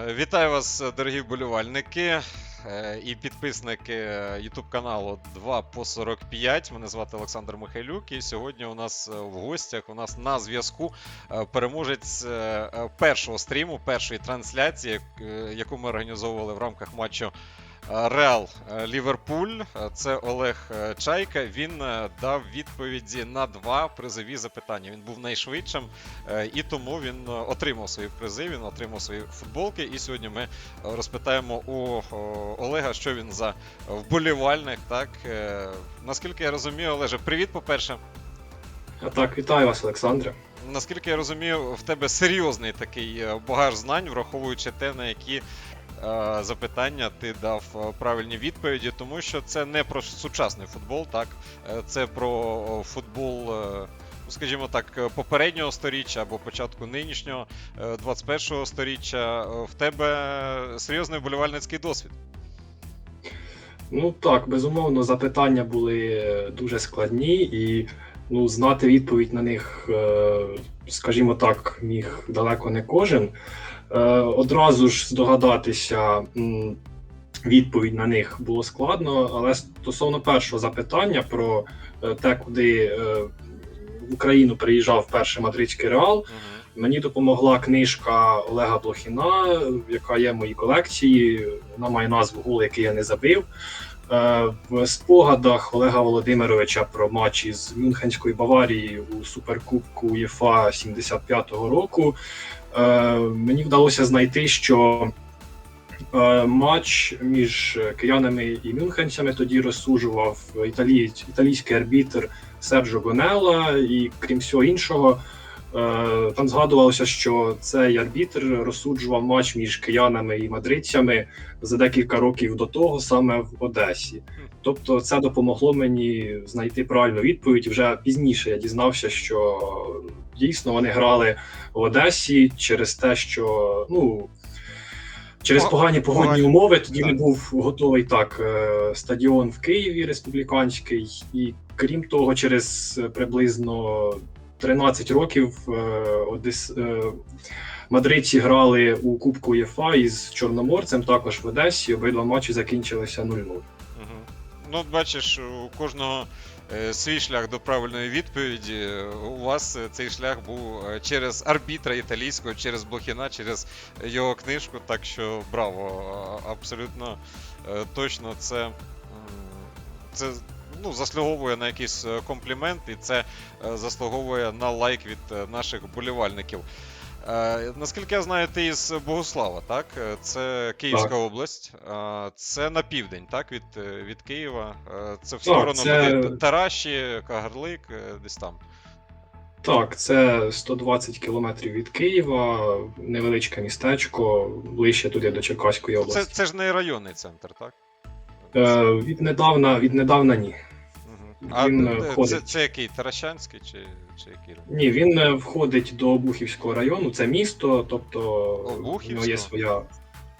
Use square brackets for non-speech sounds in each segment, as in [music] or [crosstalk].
Е, Вітаю вас, дорогі вболівальники е, і підписники YouTube каналу 2 по 45. Мене звати Олександр Михайлюк, і сьогодні у нас е, в гостях у нас на зв'язку е, переможець е, е, першого стріму, першої трансляції, е, яку ми організовували в рамках матчу. Е, Реал е, Ліверпуль, Е, це Олег Чайка. Він дав відповіді на два призові запитання. Він був найшвидшим, І тому він отримав свої призи, він отримав свої футболки. І сьогодні ми розпитаємо у Олега, що він за вболівальник. Так наскільки я розумію, Олеже, привіт, по-перше. Так, вітаю вас, Олександре. Наскільки я розумію, в тебе серйозний такий багаж знань, враховуючи те, на які запитання ти дав е, правильні відповіді, тому що це не про сучасний футбол, так Е, це про футбол. е, ну, Скажімо так, е, попереднього сторіччя або початку нинішнього е, 21-го сторіччя. Е, В тебе серйозний вболівальницький досвід. Ну так, безумовно, запитання були дуже складні, і ну, знати відповідь на них, е, скажімо так, міг далеко не кожен. Е, Одразу ж здогадатися відповідь на них було складно, але стосовно першого запитання про е, те, куди е, в Україну приїжджав перший мадридський реал. Мені допомогла книжка Олега Блохіна, яка є в моїй колекції. Вона має назву Гол, який я не забив. В спогадах Олега Володимировича про матч із Мюнхенської Баварії у Суперкубку УЄФА 75-го року. Е, Мені вдалося знайти, що е, матч між киянами і мюнхенцями тоді розсуджував італій, італійський арбітр Серджо Гонелла, і крім всього іншого. Е, Там згадувалося, що цей арбітр розсуджував матч між киянами і мадридцями за декілька років до того, саме в Одесі. Тобто, це допомогло мені знайти правильну відповідь. Вже пізніше я дізнався, що дійсно вони грали в Одесі через те, що ну. Через погані погодні умови тоді не був готовий так е, стадіон в Києві республіканський, і крім того, через приблизно 13 років е, Одес, е, мадридці грали у Кубку ЄФА із Чорноморцем, також в Одесі. Обидва матчі закінчилися 0-0. Мгм. Ну, бачиш, у кожного е, свій шлях до правильної відповіді. У вас цей шлях був через арбітра італійського, через Блохіна, через його книжку. Так що браво! Абсолютно точно це, це ну, заслуговує на якийсь е, комплімент, і це е, заслуговує на лайк від е, наших болівальників. Наскільки я знаю, ти із Богослава, так? Це Київська Так. область. Це на південь, так? Від, від Києва. Це в сторону це- Тараші, Кагарлик, десь там. Так, це 120 кілометрів від Києва, невеличке містечко, ближче туди до Черкаської Це, області. це ж не районний центр, так? Е, віднедавна, віднедавна ні. А він, е, е, це, це який? Таращанський чи, чи який? Ні, він е, входить до Обухівського району, це місто, тобто в нього є своя.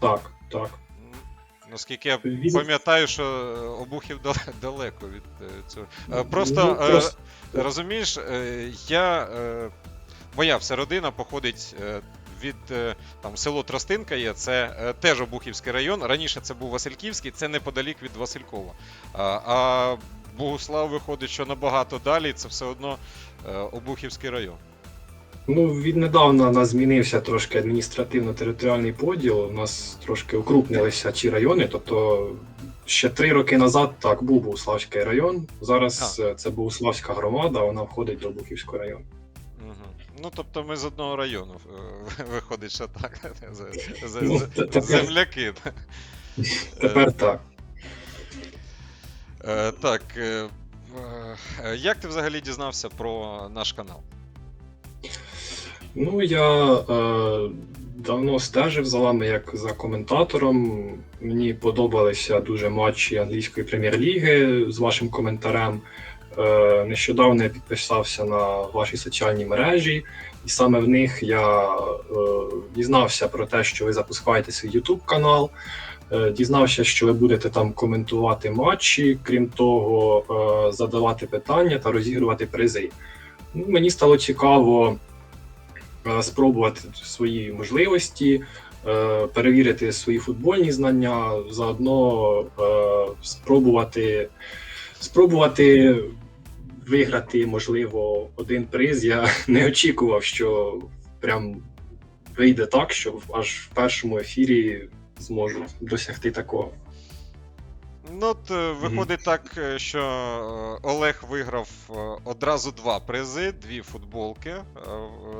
Так, так. М, Наскільки я Він- пам'ятаю, що е, Обухів дал- далеко від е, цього. Е, Просто, Ну, е, просто- розумієш, е, я. е, Моя вся родина походить е, від е, там село Тростинка є, це е, теж Обухівський район. Раніше це був Васильківський, це неподалік від Василькова. А, а Богуслав виходить, що набагато далі, це все одно е, Обухівський район. Ну, віднедавна у нас змінився трошки адміністративно-територіальний поділ. У нас трошки укрупнилися ці райони. Тобто ще три роки назад так був Богуславський район. Зараз е, це Богуславська громада, вона входить до Бухівського району. Ну, тобто ми з одного району е, [laughs] виходить, що так. [laughs] Ну, Земляки. Тепер так. Е, Так. е, е, Як ти взагалі дізнався про наш канал? Ну, я е, давно стежив за вами як за коментатором. Мені подобалися дуже матчі англійської прем'єр-ліги з вашим коментарем. Е, нещодавно я підписався на ваші соціальні мережі, і саме в них я е, дізнався про те, що ви запускаєте свій YouTube канал. Е, Дізнався, що ви будете там коментувати матчі, крім того, е, задавати питання та розігрувати призи. Ну, мені стало цікаво е, спробувати свої можливості. перевірити свої футбольні знання, заодно спробувати, спробувати виграти, можливо, один приз. Я [laughs] не очікував, що прям вийде так, що аж в першому ефірі зможу досягти такого. Ну, от, е, виходить так, е, що е, Олег виграв одразу два призи, дві футболки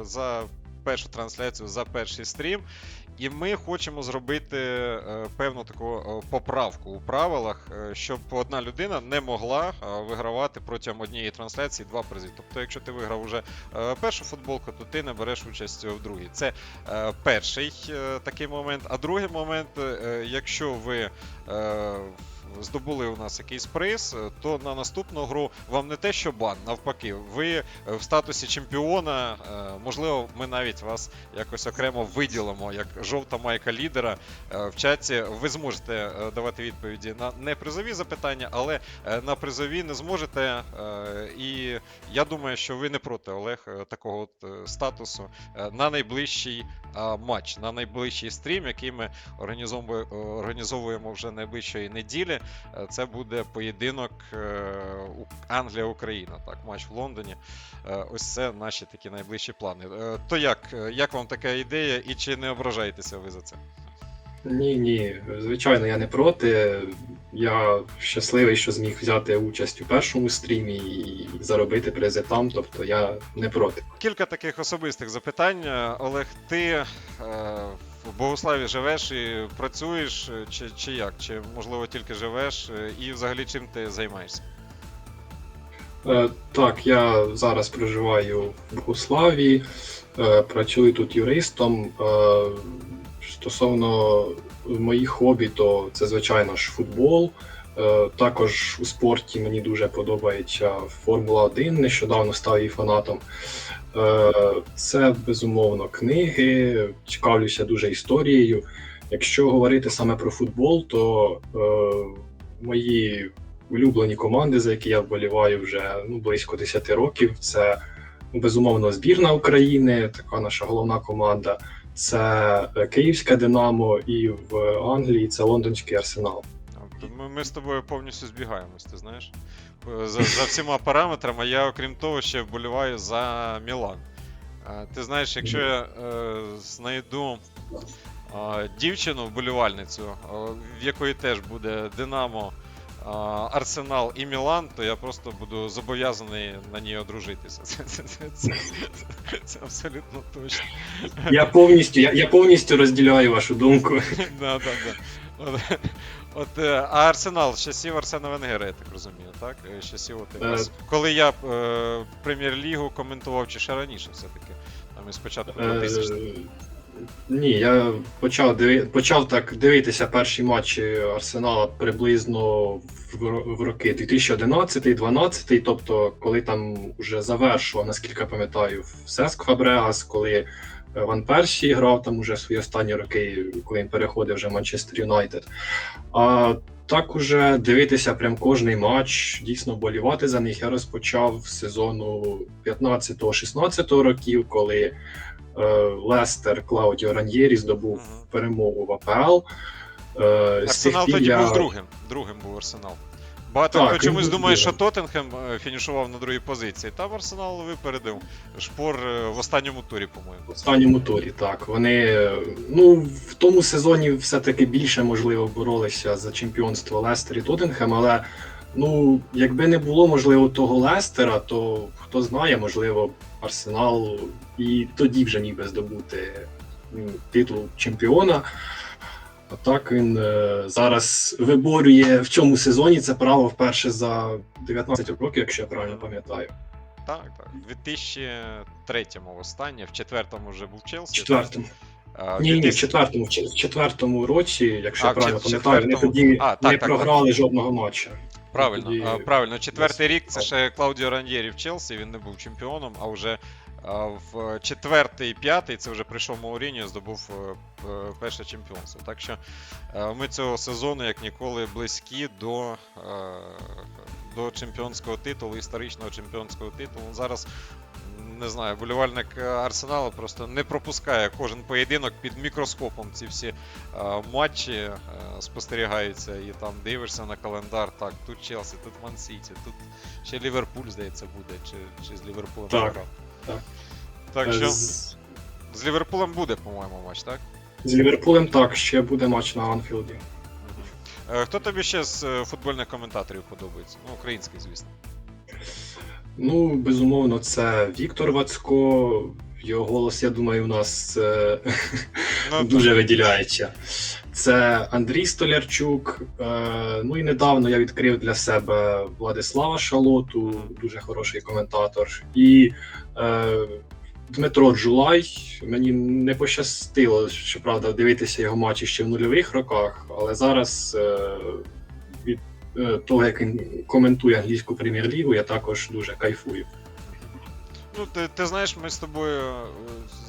за першу трансляцію, за перший стрім. І ми хочемо зробити е, певну таку е, поправку у правилах, е, щоб одна людина не могла вигравати протягом однієї трансляції два призи. Тобто, якщо ти виграв уже першу футболку, то ти не береш участь в другій. Це перший такий момент. А другий момент, якщо ви здобули у нас якийсь приз, то на наступну гру вам не те, що бан, навпаки, ви е, в статусі чемпіона, е, можливо, ми навіть вас якось окремо виділимо як жовта майка лідера е, в чаті. Ви зможете давати відповіді на непризові запитання, але на призові не зможете. І я думаю, що ви не проти Олег такого от статусу на найближчий матч, на найближчий стрім, який ми організовуємо вже найближчої неділі. Е, Це буде поєдинок е, Англія-Україна. Так, матч в Лондоні. Е, Ось це наші такі найближчі плани. То як, як вам така ідея, і чи не ображаєтеся ви за це? Ні, ні, звичайно, я не проти. Я щасливий, що зміг взяти участь у першому стрімі і заробити призи там, тобто я не проти. Кілька таких особистих запитань. Олег, ти е, в Богославі живеш і працюєш, е, чи, чи як? Чи можливо тільки живеш? Е, І взагалі чим ти займаєшся? Е, Так, я зараз проживаю в Богославі, е, працюю тут юристом. Е, Стосовно моїх хобі, то це, звичайно ж, футбол. Е, Також у спорті мені дуже подобається Формула 1, нещодавно став її фанатом. Е, Це безумовно книги, цікавлюся дуже історією. Якщо говорити саме про футбол, то е, мої улюблені команди, за які я вболіваю вже ну, близько 10 років. Це ну, безумовно збірна України, така наша головна команда. Це е, Київське Динамо, і в Англії це лондонський арсенал. От Ми, ми з тобою повністю збігаємось, ти знаєш. Е, За, за всіма параметрами я, окрім того, ще вболіваю за Мілан. Е, Ти знаєш, якщо я е, знайду е, дівчину вболівальницю, е, в якої теж буде Динамо, е, Арсенал і Мілан, то я просто буду зобов'язаний на ній одружитися. Це, це, це, це, це абсолютно точно. Я повністю, я, я повністю розділяю вашу думку. [laughs] Да, да, да. От, от, е, а Арсенал з часів Арсена Венгера, я так розумію, так? Е, З часів от якраз, коли я е, прем'єр-лігу коментував, чи ще раніше все-таки. Там і спочатку Е, 2000 Ні, я почав диви... почав так дивитися перші матчі Арсенала приблизно в, в роки 2011-2012, тобто коли там вже завершував, наскільки я пам'ятаю, Сеск Фабреас, коли Ван Персі грав там уже свої останні роки, коли він переходив вже в Манчестер Юнайтед. А так уже дивитися прям кожний матч, дійсно болівати за них. Я розпочав сезону 15-16 років, коли е, Лестер Клаудіо Раньєрі здобув перемогу в АПЛ. Е, Арсенал тоді я- був другим. Другим був Арсенал. Багато Так, хто чомусь думає, що. Тоттенхем е, фінішував на другій позиції. Там Арсенал випередив шпор е, в останньому турі, по-моєму. В останньому турі, так. Вони ну, в тому сезоні все-таки більше, можливо, боролися за чемпіонство Лестер і Тоттенхем, але ну, якби не було, можливо, того Лестера, то хто знає, можливо, Арсенал і тоді вже міг би здобути титул чемпіона. А так він е, зараз виборює в цьому сезоні це право вперше за 19 років, якщо я правильно пам'ятаю. Так, так. У 2003-му останнє, в четвертому вже був В Челсі. четвертому. А, в Ні, ні, в четвертому, в чет- четвертому році, якщо А, я в правильно чет- пам'ятаю, вони четвертому. тоді А, так, не так, так. програли жодного матча. Правильно, Тоді а, правильно. Четвертий рік це ще Клаудіо Раньєрі в Челсі, він не був чемпіоном, а вже а, в четвертий, п'ятий це вже прийшов Мауріньо, здобув е, перше чемпіонство. Так що е, ми цього сезону як ніколи близькі до, е, до чемпіонського титулу, історичного чемпіонського титулу. Зараз не знаю, болівальник е, Арсеналу просто не пропускає кожен поєдинок під мікроскопом. Ці всі е, матчі е, спостерігаються, і там дивишся на календар. Так, тут Челсі, тут Ман-Сіті, тут ще Ліверпуль, здається, буде, чи, чи з Ліверпулем грав. Так. Так Е, що З, з Ліверпулем буде, по-моєму, матч, так? з Ліверпулем так, ще буде матч на Анфілді. Е, Хто тобі ще з е, футбольних коментаторів подобається? Ну, український, звісно. Ну, безумовно, це Віктор Вацько. Його голос, я думаю, у нас е, [laughs] Ну, дуже виділяється. Це Андрій Столярчук. Е, ну і недавно я відкрив для себе Владислава Шалоту, дуже хороший коментатор. І е, Дмитро Джулай. Мені не пощастило, щоправда, дивитися його матчі ще в нульових роках, але зараз е, від того, як він коментує англійську прем'єр-лігу, я також дуже кайфую. Ну, ти, ти знаєш, ми з тобою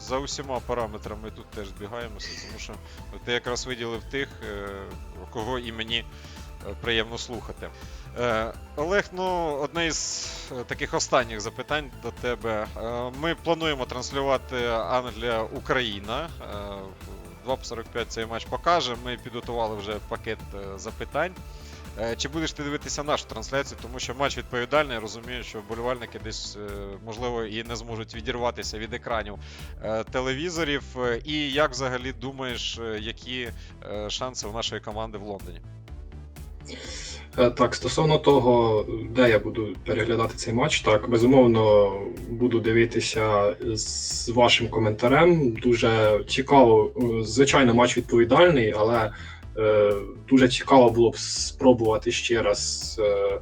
за усіма параметрами тут теж збігаємося, тому що ти якраз виділив тих, е, кого і мені е, приємно слухати. Е, Олег, ну, одне із таких останніх запитань до тебе. Ми плануємо транслювати Англія-Україна. Е, 2 по 45 цей матч покаже. Ми підготували вже пакет запитань. Е, Чи будеш ти дивитися нашу трансляцію, тому що матч відповідальний, розумію, що вболівальники десь, е, можливо, і не зможуть відірватися від екранів е, телевізорів. І як взагалі думаєш, які шанси у нашої команди в Лондоні? Так, стосовно того, де я буду переглядати цей матч, так безумовно буду дивитися з вашим коментарем. Дуже цікаво. Звичайно, матч відповідальний, але дуже цікаво було б спробувати ще раз е,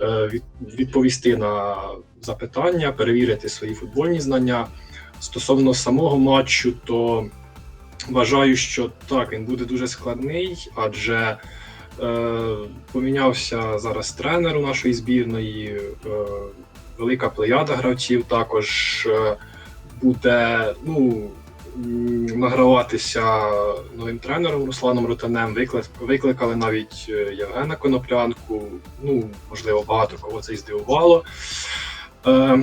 е, від, відповісти на запитання, перевірити свої футбольні знання. Стосовно самого матчу, то вважаю, що так, він буде дуже складний, адже Е, помінявся зараз тренер у нашої збірної, е, велика плеяда гравців також е, буде ну, награватися новим тренером Русланом Ротанем. Викликали навіть е, Євгена Коноплянку. Ну, можливо, багато кого це і здивувало. Е,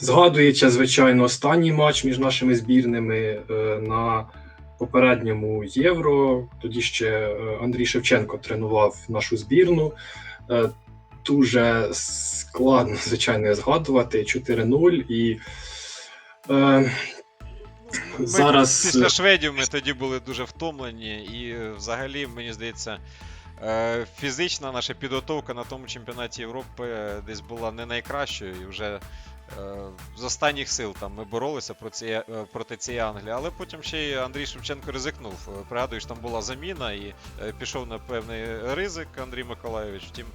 Згадується, звичайно, останній матч між нашими збірними е, на попередньому євро. Тоді ще е, Андрій Шевченко тренував нашу збірну. Дуже складно, звичайно, згадувати 4-0. І е, Ми зараз після шведів ми тоді були дуже втомлені, і е, взагалі, мені здається, е, фізична наша підготовка на тому чемпіонаті Європи е, десь була не найкращою, і вже е, з останніх сил там ми боролися проти е, проти цієї Англії, але потім ще й Андрій Шевченко ризикнув. Е, Пригадуєш, там була заміна і е, пішов на певний ризик Андрій Миколайович. Втім,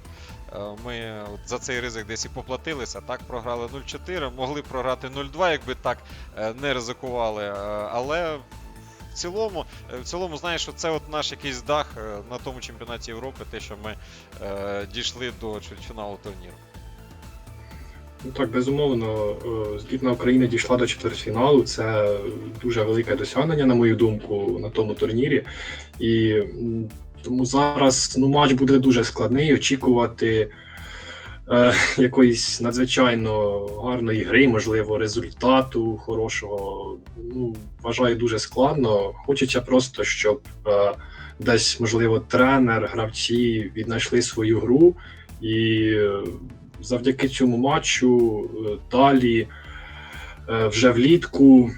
е, ми от за цей ризик десь і поплатилися. Так програли 0-4, могли програти 0-2, якби так е, не ризикували. е, Але в цілому, е, в цілому, знаєш, що це от наш якийсь дах е, на тому чемпіонаті Європи, те, що ми е, дійшли до чвертьфіналу турніру. Ну так, безумовно, е, збірна України дійшла до четвертьфіналу. Це дуже велике досягнення, на мою думку, на тому турнірі. І тому зараз ну, матч буде дуже складний. Очікувати е, якоїсь надзвичайно гарної гри, можливо, результату хорошого. Ну, вважаю дуже складно. Хочеться просто, щоб е, десь, можливо, тренер, гравці віднайшли свою гру і. Завдяки цьому матчу е, далі е, вже влітку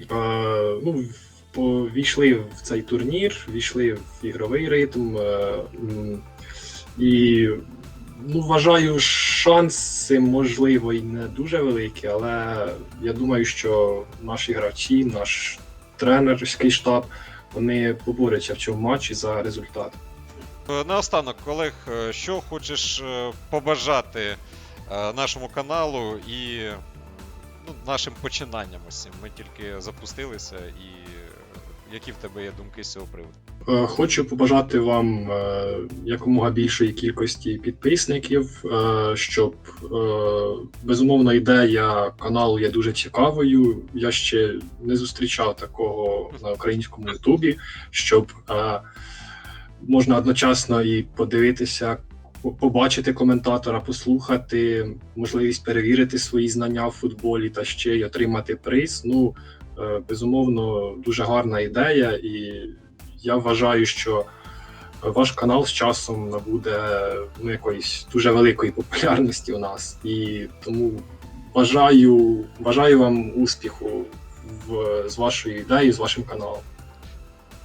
е, ну, війшли в цей турнір, війшли в ігровий ритм. І ну, вважаю, шанси, можливо, і не дуже великі, але я думаю, що наші гравці, наш тренерський штаб, вони поборються в цьому матчі за результат. Е, Наостанок, Олег, е, що хочеш е, побажати нашому каналу і ну, нашим починанням цим? Ми тільки запустилися, і які в тебе є думки з цього приводу? Хочу побажати вам якомога більшої кількості підписників, щоб безумовно ідея каналу є дуже цікавою. Я ще не зустрічав такого на українському Ютубі, щоб можна одночасно і подивитися побачити коментатора, послухати, можливість перевірити свої знання в футболі та ще й отримати приз. Ну, е, безумовно, дуже гарна ідея, і я вважаю, що ваш канал з часом набуде ну, якоїсь дуже великої популярності у нас. І тому бажаю, бажаю вам успіху в, з вашою ідеєю, з вашим каналом.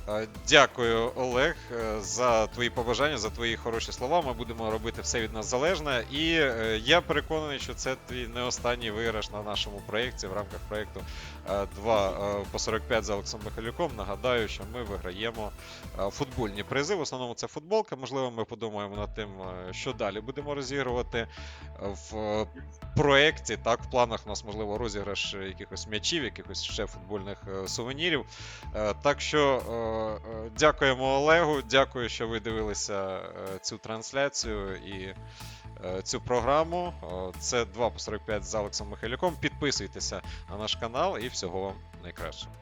Е, Дякую, Олег, е, за твої побажання, за твої хороші слова. Ми будемо робити все від нас залежне. І е, я переконаний, що це твій не останній виграш на нашому проєкті в рамках проєкту 2 по 45 з Олексом Михайлюком. Нагадаю, що ми виграємо е, футбольні призи. В основному це футболка. Можливо, ми подумаємо над тим, е, що далі будемо розігрувати в е, проєкті. Так, в планах у нас можливо розіграш е, якихось м'ячів, якихось ще футбольних е, сувенірів. Е, Так що е, дякуємо Олегу, дякую, що ви дивилися е, цю трансляцію і е, цю програму. Це 2 по 45 з Алексом Михайлюком. Підписуйтеся на наш канал і всього вам найкращого.